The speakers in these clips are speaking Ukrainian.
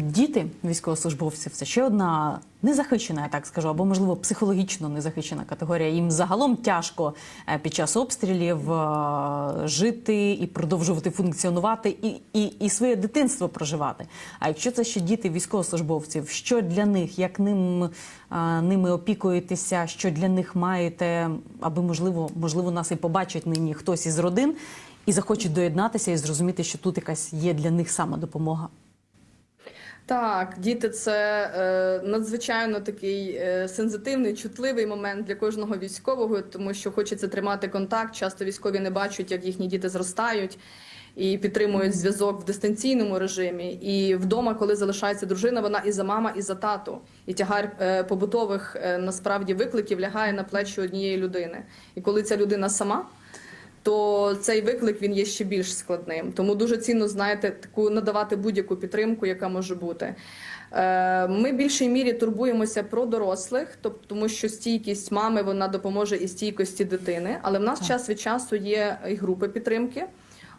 Діти військовослужбовців це ще одна незахищена, я так скажу, або можливо психологічно незахищена категорія. Їм загалом тяжко е, під час обстрілів е, жити і продовжувати функціонувати, і, і, і своє дитинство проживати. А якщо це ще діти військовослужбовців, що для них, як ним е, ними опікуєтеся, що для них маєте, аби можливо, можливо, нас і побачить нині хтось із родин і захочуть доєднатися і зрозуміти, що тут якась є для них саме допомога. Так, діти це е, надзвичайно такий е, сензитивний, чутливий момент для кожного військового, тому що хочеться тримати контакт. Часто військові не бачать, як їхні діти зростають і підтримують зв'язок в дистанційному режимі. І вдома, коли залишається дружина, вона і за мама, і за тату. І тягар е, побутових е, насправді викликів лягає на плечі однієї людини. І коли ця людина сама то цей виклик він є ще більш складним. Тому дуже цінно знаєте таку надавати будь-яку підтримку, яка може бути. Е, Ми в більшій мірі турбуємося про дорослих, тобто тому що стійкість мами вона допоможе і стійкості дитини. Але в нас час від часу є і групи підтримки.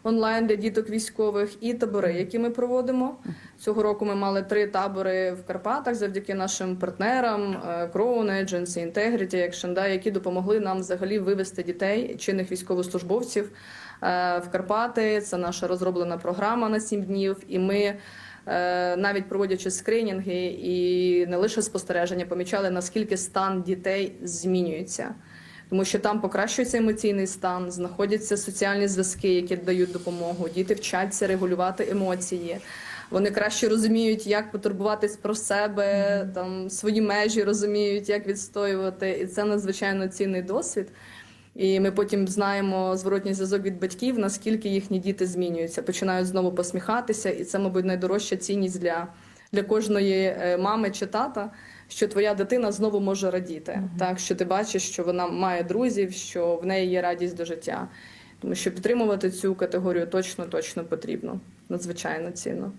Онлайн для діток військових і табори, які ми проводимо цього року. Ми мали три табори в Карпатах завдяки нашим партнерам е, Crown Agency, Integrity Action, да, які допомогли нам взагалі вивести дітей, чинних військовослужбовців е, в Карпати. Це наша розроблена програма на сім днів, і ми. е, Навіть проводячи скринінги і не лише спостереження, помічали наскільки стан дітей змінюється, тому що там покращується емоційний стан, знаходяться соціальні зв'язки, які дають допомогу. Діти вчаться регулювати емоції. Вони краще розуміють, як потурбуватись про себе, там свої межі розуміють, як відстоювати, і це надзвичайно цінний досвід. І ми потім знаємо зворотній зв'язок від батьків, наскільки їхні діти змінюються, починають знову посміхатися, і це, мабуть, найдорожча цінність для, для кожної е, мами чи тата, що твоя дитина знову може радіти. Так, що ти бачиш, що вона має друзів, що в неї є радість до життя. Тому що підтримувати цю категорію точно точно потрібно. Надзвичайно цінно.